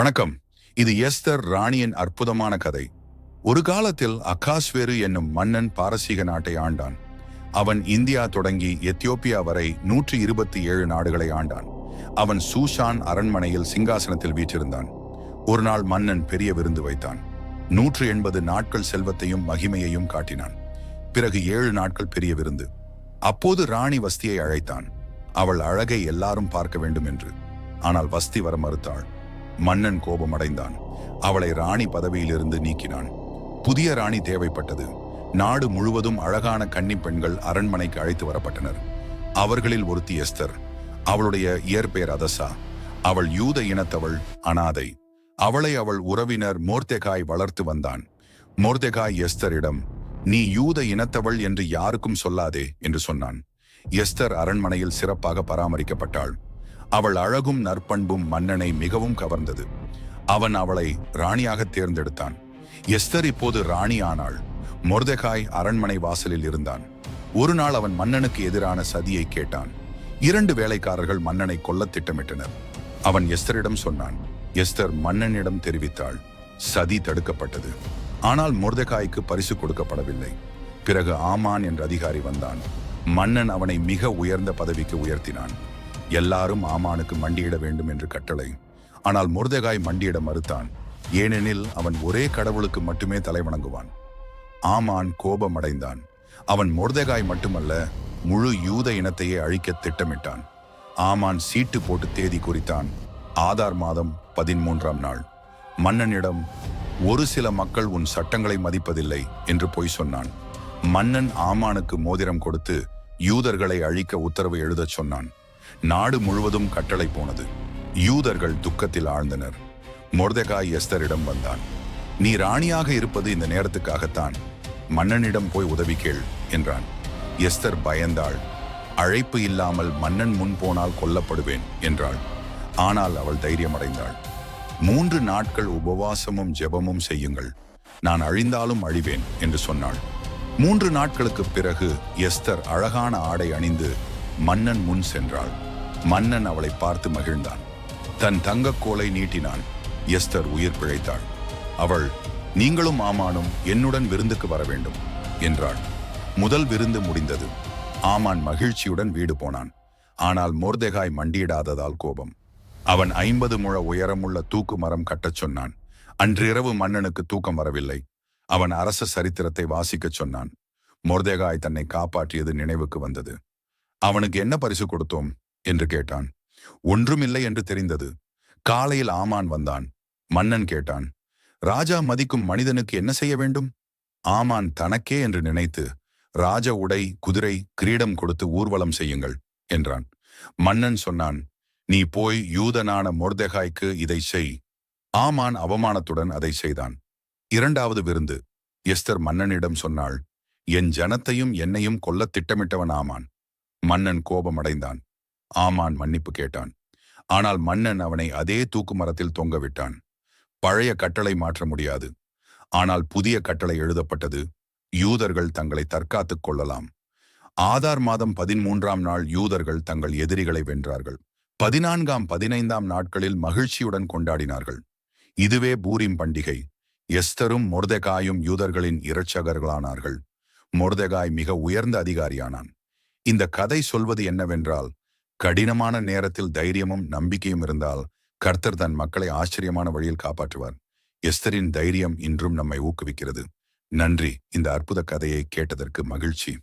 வணக்கம். இது எஸ்தர் ராணியின் அற்புதமான கதை. ஒரு காலத்தில் அகாஸ்வேரு என்னும் மன்னன் பாரசீக நாட்டை ஆண்டான். அவன் இந்தியா தொடங்கி எத்தியோப்பியா வரை நூற்றி இருபத்தி ஏழு நாடுகளை ஆண்டான். அவன் சூஷான் அரண்மனையில் சிங்காசனத்தில் வீற்றிருந்தான். ஒரு நாள் மன்னன் பெரிய விருந்து வைத்தான். நூற்று எண்பது நாட்கள் செல்வத்தையும் மகிமையையும் காட்டினான். பிறகு ஏழு நாட்கள் பெரிய விருந்து. அப்போது ராணி வஸ்தியை அழைத்தான். அவள் அழகை எல்லாரும் பார்க்க வேண்டும் என்று. ஆனால் வஸ்தி வர மறுத்தாள். மன்னன் கோபமடைந்தான். அவளை ராணி பதவியிலிருந்து நீக்கினான். புதிய ராணி தேவைப்பட்டது. நாடு முழுவதும் அழகான கன்னி பெண்கள் அரண்மனைக்கு அழைத்து வரப்பட்டனர். அவர்களில் ஒருத்தி எஸ்தர் அவளுடைய இயற்பெயர் அதசா. அவள் யூத இனத்தவள் அனாதை. அவளை அவள் உறவினர் மோர்தெகாய் வளர்த்து வந்தான். மோர்தெகாய் எஸ்தரிடம் நீ யூத இனத்தவள் என்று யாருக்கும் சொல்லாதே என்று சொன்னான். எஸ்தர் அரண்மனையில் சிறப்பாக பராமரிக்கப்பட்டாள். அவள் அழகும் நற்பண்பும் மன்னனை மிகவும் கவர்ந்தது. அவன் அவளை ராணியாக தேர்ந்தெடுத்தான். எஸ்தர் இப்போது ராணி ஆனாள் மொர்தெகாய் அரண்மனை வாசலில் இருந்தான். ஒரு நாள் அவன் மன்னனுக்கு எதிரான சதியை கேட்டான். இரண்டு வேலைக்காரர்கள் மன்னனை கொல்ல திட்டமிட்டனர். அவன் எஸ்தரிடம் சொன்னான் எஸ்தர் மன்னனிடம் தெரிவித்தாள். சதி தடுக்கப்பட்டது. ஆனால் மொர்தெகாய்க்கு பரிசு கொடுக்கப்படவில்லை. பிறகு ஆமான் என்ற அதிகாரி வந்தான். மன்னன் அவனை மிக உயர்ந்த பதவிக்கு உயர்த்தினான். எல்லாரும் ஆமானுக்கு மண்டியிட வேண்டும் என்று கட்டளை. ஆனால் முருதகாய் மண்டியிட மறுத்தான். ஏனெனில் அவன் ஒரே கடவுளுக்கு மட்டுமே தலை வணங்குவான். ஆமான் கோபமடைந்தான். அவன் முருதகாய் மட்டுமல்ல முழு யூத இனத்தையே அழிக்க திட்டமிட்டான். ஆமான் சீட்டு போட்டு தேதி குறித்தான். ஆதார் மாதம் பதிமூன்றாம் நாள். மன்னனிடம் ஒரு சில மக்கள் உன் சட்டங்களை மதிப்பதில்லை என்று பொய் சொன்னான். மன்னன் ஆமானுக்கு மோதிரம் கொடுத்து யூதர்களை அழிக்க உத்தரவு எழுதச் சொன்னான். நாடு முழுவதும் கட்டளை போனது. யூதர்கள் துக்கத்தில் ஆழ்ந்தனர். மொர்தகாய் எஸ்தரிடம் வந்தான். நீ ராணியாக இருப்பது இந்த நேரத்துக்காகத்தான். மன்னனிடம் போய் உதவி கேள் என்றான். எஸ்தர் பயந்தாள். அழைப்பு இல்லாமல் மன்னன் முன் போனால் கொல்லப்படுவேன் என்றாள். ஆனால் அவள் தைரியமடைந்தாள். மூன்று நாட்கள் உபவாசமும் ஜெபமும் செய்யுங்கள். நான் அழிந்தாலும் அழிவேன் என்று சொன்னாள். மூன்று நாட்களுக்கு பிறகு எஸ்தர் அழகான ஆடை அணிந்து மன்னன் முன் சென்றாள். மன்னன் அவளை பார்த்து மகிழ்ந்தான். தன் தங்கக்கோலை நீட்டினான். எஸ்தர் உயிர் பிழைத்தாள். அவள் நீங்களும் ஆமானும் என்னுடன் விருந்துக்கு வர வேண்டும் என்றாள். முதல் விருந்து முடிந்தது. ஆமான் மகிழ்ச்சியுடன் வீடு போனான். ஆனால் மோர்தெகாய் மண்டியிடாததால் கோபம். அவன் ஐம்பது முழ உயரமுள்ள தூக்கு மரம் கட்டச் சொன்னான். அன்றிரவு மன்னனுக்கு தூக்கம் வரவில்லை. அவன் அரச சரித்திரத்தை வாசிக்கச் சொன்னான். மொர்தேகாய் தன்னை காப்பாற்றியது நினைவுக்கு வந்தது. அவனுக்கு என்ன பரிசு கொடுத்தோம்? என்று கேட்டான். ஒன்றுமில்லை என்று தெரிந்தது. காலையில் ஆமான் வந்தான். மன்னன் கேட்டான். ராஜா மதிக்கும் மனிதனுக்கு என்ன செய்ய வேண்டும்? ஆமான் தனக்கே என்று நினைத்து ராஜ உடை குதிரை கிரீடம் கொடுத்து ஊர்வலம் செய்யுங்கள் என்றான். மன்னன் சொன்னான் நீ போய் யூதனான மொர்தெகாய்க்கு இதை செய். ஆமான் அவமானத்துடன் அதை செய்தான். இரண்டாவது விருந்து. எஸ்தர் மன்னனிடம் சொன்னாள் என் ஜனத்தையும் என்னையும் கொல்ல திட்டமிட்டவன் ஆமான். மன்னன் கோபமடைந்தான். ஆமான் மன்னிப்பு கேட்டான். ஆனால் மன்னன் அவனை அதே தூக்கு மரத்தில் தொங்க விட்டான். பழைய கட்டளை மாற்ற முடியாது. ஆனால் புதிய கட்டளை எழுதப்பட்டது. யூதர்கள் தங்களை தற்காத்துக் கொள்ளலாம். ஆதார் மாதம் பதிமூன்றாம் நாள் யூதர்கள் தங்கள் எதிரிகளை வென்றார்கள். பதினான்காம் பதினைந்தாம் நாட்களில் மகிழ்ச்சியுடன் கொண்டாடினார்கள். இதுவே பூரிம் பண்டிகை. எஸ்தரும் மொர்தெகாயும் யூதர்களின் இரட்சகர்களானார்கள். மொர்தெகாய் மிக உயர்ந்த அதிகாரியானான். இந்த கதை சொல்வது என்னவென்றால் கடினமான நேரத்தில் தைரியமும் நம்பிக்கையும் இருந்தால் கர்த்தர் தன் மக்களை ஆச்சரியமான வழியில் காப்பாற்றுவார். எஸ்தரின் தைரியம் இன்றும் நம்மை ஊக்குவிக்கிறது. நன்றி. இந்த அற்புத கதையை கேட்டதற்கு மகிழ்ச்சி.